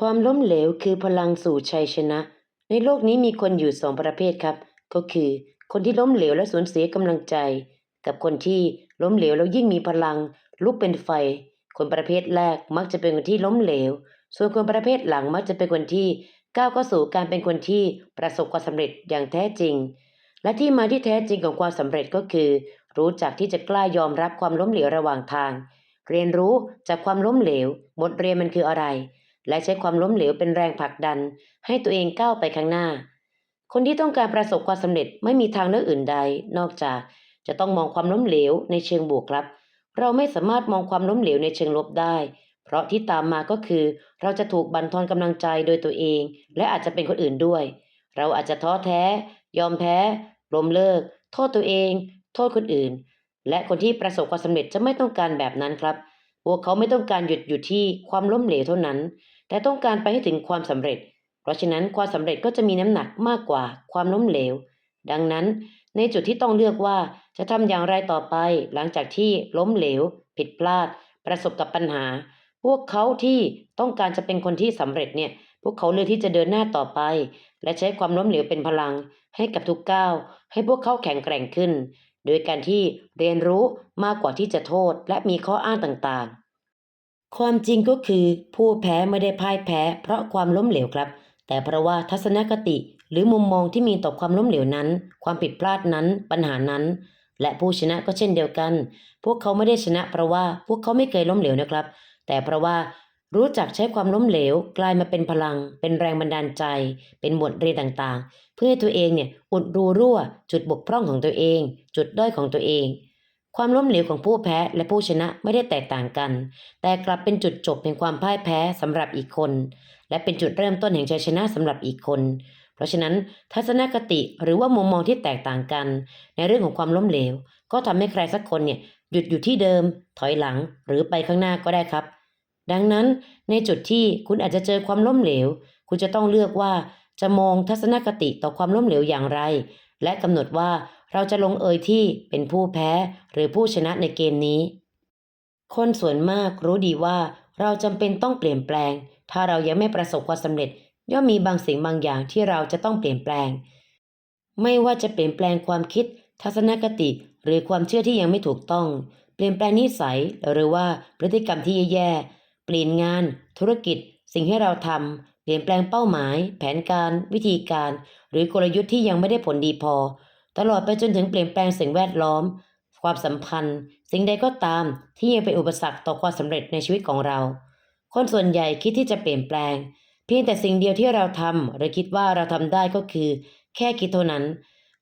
ความล้มเหลวคือพลังสู่ชัยชนะ ในโลกนี้มีคนอยู่สองประเภทครับ ก็คือ คนที่ล้มเหลวและสูญเสียกำลังใจ กับคนที่ล้มเหลวแล้วยิ่งมีพลัง ลุกเป็นไฟ คนประเภทแรกมักจะเป็นคนที่ล้มเหลว ส่วนคนประเภทหลังมักจะเป็นคนที่ก้าวเข้าสู่การเป็นคนที่ประสบความสำเร็จอย่างแท้จริง และที่มาที่แท้จริงของความสำเร็จก็คือ รู้จักที่จะกล้ายอมรับความล้มเหลวระหว่างทาง เรียนรู้จากความล้มเหลวบทเรียนมันคืออะไร และใช้ความล้มเหลวเป็นแรงผลักดัน ให้ตัวเองก้าวไปข้างหน้า คนที่ต้องการประสบความสำเร็จไม่มีทางเลือกอื่นใด นอกจากจะต้องมองความล้มเหลวในเชิงบวกครับ เราไม่สามารถมองความล้มเหลวในเชิงลบได้ เพราะที่ตามมาก็คือ เราจะถูกบั่นทอนกำลังใจโดยตัวเอง และอาจจะเป็นคนอื่นด้วย เราอาจจะท้อแท้ ยอมแพ้ล้มเลิก โทษตัวเอง โทษคนอื่น และคนที่ประสบความสำเร็จจะไม่ต้องการแบบนั้นครับพวกเขาไม่ต้องการหยุดอยู่ที่ความล้มเหลวเท่านั้น แต่ต้องการไปให้ถึงความสำเร็จ เพราะฉะนั้นความสำเร็จก็จะมีน้ำหนักมากกว่าความล้มเหลว ดังนั้นในจุดที่ต้องเลือกว่าจะทำอย่างไรต่อไปหลังจากที่ล้มเหลว ผิดพลาด ประสบกับปัญหา พวกเขาที่ต้องการจะเป็นคนที่สำเร็จเนี่ยพวกเขาเลือกที่จะเดินหน้าต่อไป และใช้ความล้มเหลวเป็นพลัง ให้กับทุกก้าว ให้พวกเขาแข็งแกร่งขึ้น โดยการที่เรียนรู้มากกว่าที่จะโทษ และมีข้ออ้างต่างๆ ความจริงก็คือผู้แพ้ไม่ได้พ่ายแพ้ เพราะความล้มเหลวครับ แต่เพราะว่าทัศนคติหรือมุมมองที่มีต่อความล้มเหลวนั้น ความผิดพลาดนั้นปัญหานั้น และผู้ชนะก็เช่นเดียวกัน พวกเขาไม่ได้ชนะ เพราะว่าพวกเขาไม่เคยล้มเหลวนะครับ แต่เพราะว่ารู้จักใช้ความล้มเหลว กลายมาเป็นพลัง เป็นแรงบันดาลใจ เป็นบทเรียนต่างๆ เพื่อให้ตัวเองเนี่ยอุดรูรั่ว จุดบกพร่องของตัวเอง จุดด้อยของตัวเอง ความล้มเหลวของผู้แพ้และผู้ชนะไม่ได้แตกต่างกัน แต่กลับเป็นจุดจบแห่งความพ่ายแพ้สำหรับอีกคน และเป็นจุดเริ่มต้นแห่งชัยชนะสำหรับอีกคน เพราะฉะนั้นทัศนคติหรือว่ามุมมองที่แตกต่างกัน ในเรื่องของความล้มเหลว ก็ทำให้ใครสักคนเนี่ยหยุดอยู่ที่เดิม ถอยหลังหรือไปข้างหน้าก็ได้ครับ ดังนั้นในจุดที่คุณอาจจะเจอความล้มเหลว คุณจะต้องเลือกว่าจะมองทัศนคติต่อความล้มเหลวอย่างไร และกำหนดว่า เราจะลงเอยที่เป็นผู้แพ้หรือผู้ชนะในเกมนี้ คนส่วนมากรู้ดีว่าเราจำเป็นต้องเปลี่ยนแปลง ถ้าเรายังไม่ประสบความสำเร็จ ย่อมมีบางสิ่งบางอย่างที่เราจะต้องเปลี่ยนแปลง ไม่ว่าจะเปลี่ยนแปลงความคิด ทัศนคติ หรือความเชื่อที่ยังไม่ถูกต้อง เปลี่ยนแปลงนิสัยหรือว่าพฤติกรรมที่แย่ๆเปลี่ยนงาน ธุรกิจ สิ่งที่เราทำเปลี่ยนแปลงเป้าหมาย แผนการ วิธีการ หรือกลยุทธ์ที่ยังไม่ได้ผลดีพอ ตลอดไปจนถึงเปลี่ยนแปลงสิ่งแวดล้อม ความสัมพันธ์ สิ่งใดก็ตามที่ยังเป็นอุปสรรคต่อความสำเร็จในชีวิตของเรา คนส่วนใหญ่คิดที่จะเปลี่ยนแปลง เพียงแต่สิ่งเดียวที่เราทำหรือคิดว่าเราทำได้ก็คือ แค่คิดเท่านั้น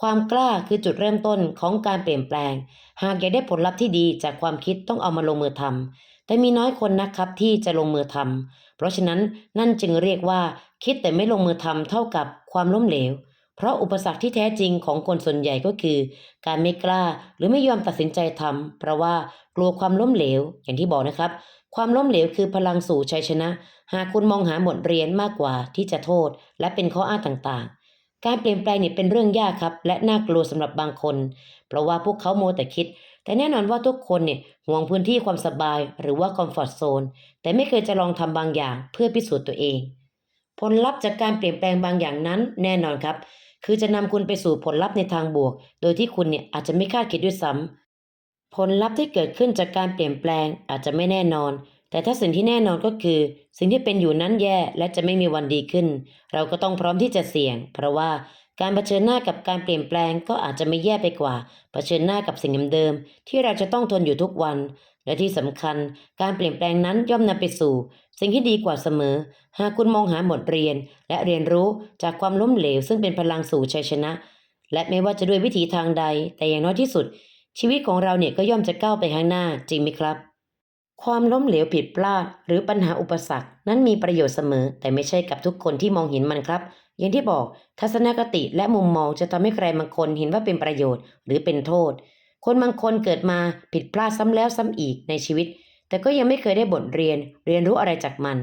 ความกล้าคือจุดเริ่มต้นของการเปลี่ยนแปลง หากอยากได้ผลลัพธ์ที่ดีจากความคิดต้องเอามาลงมือทำแต่มีน้อยคนนะครับที่จะลงมือทำเพราะฉะนั้นนั่นจึงเรียกว่าคิดแต่ไม่ลงมือทำเท่ากับความล้มเหลว เพราะอุปสรรคที่แท้จริงของคนส่วนใหญ่ก็คือ การไม่กล้าหรือไม่ยอมตัดสินใจทำเพราะว่ากลัวความล้มเหลวอย่างที่บอกนะครับ ความล้มเหลวคือพลังสู่ชัยชนะ หากคุณมองหาบทเรียนมากกว่าที่จะโทษ และเป็นข้ออ้างต่างๆ การเปลี่ยนแปลงเนี่ยเป็นเรื่องยากครับ และน่ากลัวสำหรับบางคน เพราะว่าพวกเขาโมแต่คิด แต่แน่นอนว่าทุกคนเนี่ยห่วงพื้นที่ความสบายหรือว่าคอมฟอร์ทโซนแต่ไม่เคยจะลองทำบางอย่างเพื่อพิสูจน์ตัวเอง ผลลัพธ์จากการเปลี่ยนแปลงบางอย่างนั้นแน่นอนครับ คือจะนำคุณไปสู่ผลลัพธ์ในทางบวก โดยที่คุณเนี่ยอาจจะไม่คาดคิดด้วยซ้ำผลลัพธ์ที่เกิดขึ้นจากการเปลี่ยนแปลงอาจจะไม่แน่นอน แต่ถ้าสิ่งที่แน่นอนก็คือ สิ่งที่เป็นอยู่นั้นแย่และจะไม่มีวันดีขึ้น เราก็ต้องพร้อมที่จะเสี่ยง เพราะว่าการเผชิญหน้ากับการเปลี่ยนแปลงก็อาจจะไม่แย่ไปกว่า เผชิญหน้ากับสิ่งเดิมๆที่เราจะต้องทนอยู่ทุกวัน และที่สำคัญการเปลี่ยนแปลงนั้นย่อมนำไปสู่ สิ่งที่ดีกว่าเสมอ หากคุณมองหาบทเรียน และเรียนรู้จากความล้มเหลว ซึ่งเป็นพลังสู่ชัยชนะ และไม่ว่าจะด้วยวิถีทางใด แต่อย่างน้อยที่สุด ชีวิตของเราเนี่ยก็ย่อมจะก้าวไปข้างหน้าจริงไหมครับ ความล้มเหลวผิดพลาด หรือปัญหาอุปสรรค นั้นมีประโยชน์เสมอ แต่ไม่ใช่กับทุกคนที่มองเห็นมันครับ อย่างที่บอกทัศนคติและมุมมองจะทำให้ใครบางคนเห็นว่าเป็นประโยชน์ หรือเป็นโทษ คนบางคนเกิดมาผิดพลาดซ้ำแล้วซ้ำอีกในชีวิต แต่ก็ยังไม่เคยได้บทเรียนเรียนรู้อะไรจากมัน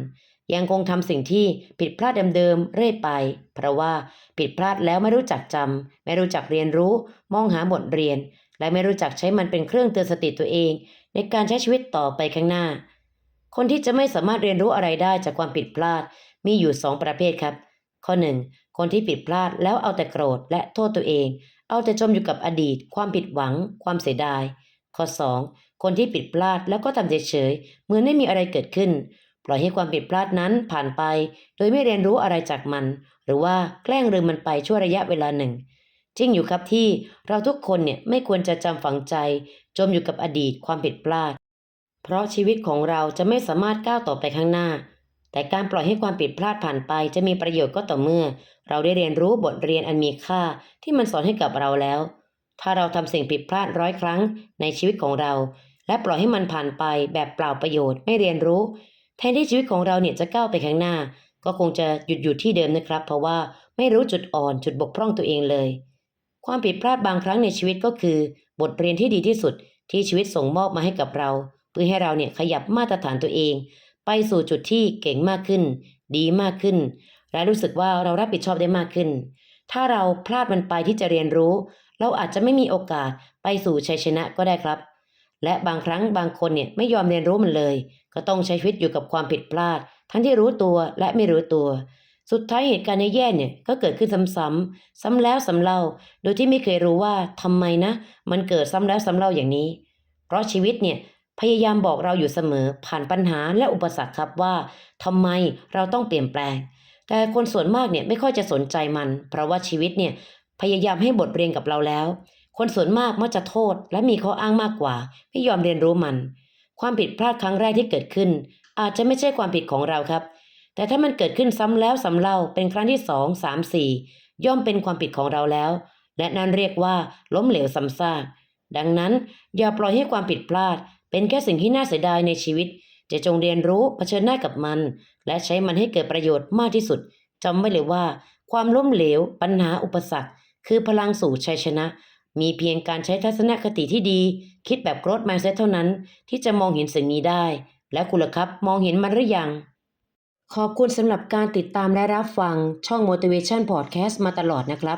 ยังคงทำสิ่งที่ผิดพลาดเดิมๆเรื่อยไป เพราะว่าผิดพลาดแล้วไม่รู้จักจำไม่รู้จักเรียนรู้ มองหาบทเรียน และไม่รู้จักใช้มันเป็นเครื่องเตือนสติตัวเอง ในการใช้ชีวิตต่อไปข้างหน้า คนที่จะไม่สามารถเรียนรู้อะไรได้จากความผิดพลาดมีอยู่สองประเภทครับ ข้อ 1 คนที่ผิดพลาดแล้วเอาแต่โกรธและโทษตัวเอง เอาแต่จมอยู่กับอดีต ความผิดหวัง ความเสียดาย ข้อ 2 คนที่ผิดพลาดแล้วก็ทำเฉยๆเหมือนไม่มีอะไรเกิดขึ้น ปล่อยให้ความผิดพลาดนั้นผ่านไป โดยไม่เรียนรู้อะไรจากมัน หรือว่าแกล้งลืมมันไปชั่วระยะเวลาหนึ่งจริงอยู่ครับที่เราทุกคนเนี่ยไม่ควรจะจำฝังใจ จมอยู่กับอดีตความผิดพลาด เพราะชีวิตของเราจะไม่สามารถก้าวต่อไปข้างหน้า แต่การปล่อยให้ความผิดพลาดผ่านไป จะมีประโยชน์ก็ต่อเมื่อ เราได้เรียนรู้บทเรียนอันมีค่าที่มันสอนให้กับเราแล้ว ถ้าเราทำสิ่งผิดพลาดร้อยครั้งในชีวิตของเรา และปล่อยให้มันผ่านไปแบบเปล่าประโยชน์ไม่เรียนรู้ แทนที่ชีวิตของเราเนี่ยจะก้าวไปข้างหน้า ก็คงจะหยุดอยู่ที่เดิมนะครับ เพราะว่าไม่รู้จุดอ่อนจุดบกพร่องตัวเองเลย ความผิดพลาดบางครั้งในชีวิตก็คือ บทเรียนที่ดีที่สุดที่ชีวิตส่งมอบมาให้กับเรา เพื่อให้เราเนี่ยขยับมาตรฐานตัวเอง ไปสู่จุดที่เก่งมากขึ้น ดีมากขึ้น และรู้สึกว่าเรารับผิดชอบได้มากขึ้น ถ้าเราพลาดมันไปที่จะเรียนรู้ เราอาจจะไม่มีโอกาสไปสู่ชัยชนะก็ได้ครับ และบางครั้งบางคนเนี่ยไม่ยอมเรียนรู้มันเลย ก็ต้องใช้ชีวิตอยู่กับความผิดพลาด ทั้งที่รู้ตัวและไม่รู้ตัว สุดท้ายเหตุการณ์แย่ๆเนี่ยก็เกิดขึ้นซ้ำๆซ้ำแล้วซ้ำเล่า โดยที่ไม่เคยรู้ว่าทำไมนะ มันเกิดซ้ำแล้วซ้ำเล่าอย่างนี้ เพราะชีวิตเนี่ย พยายามบอกเราอยู่เสมอผ่านปัญหาและอุปสรรคครับว่าทำไมเราต้องเปลี่ยนแปลง แต่คนส่วนมากเนี่ยไม่ค่อยจะสนใจมัน เพราะว่าชีวิตเนี่ยพยายามให้บทเรียนกับเราแล้ว คนส่วนมากมักจะโทษและมีข้ออ้างมากกว่า ไม่ยอมเรียนรู้มัน ความผิดพลาดครั้งแรกที่เกิดขึ้น อาจจะไม่ใช่ความผิดของเราครับ แต่ถ้ามันเกิดขึ้นซ้ำแล้วซ้ำเล่าเป็นครั้งที่สองสามสี่ย่อมเป็นความผิดของเราแล้ว และนั่นเรียกว่าล้มเหลวซ้ำซากดังนั้นอย่าปล่อยให้ความผิดพลาด เป็นแค่สิ่งที่น่าเสียดายในชีวิต จะจงเรียนรู้เผชิญหน้ากับมัน และใช้มันให้เกิดประโยชน์มากที่สุดจำไว้เลยว่า ความล้มเหลว ปัญหาอุปสรรค คือพลังสู่ชัยชนะ มีเพียงการใช้ทัศนคติที่ดี คิดแบบโกรธมาเซตเท่านั้น ที่จะมองเห็นสิ่งนี้ได้ และคุณล่ะครับมองเห็นมันหรือยัง ขอบคุณสำหรับการติดตามและรับฟังช่อง Motivation Podcast มาตลอดนะครับ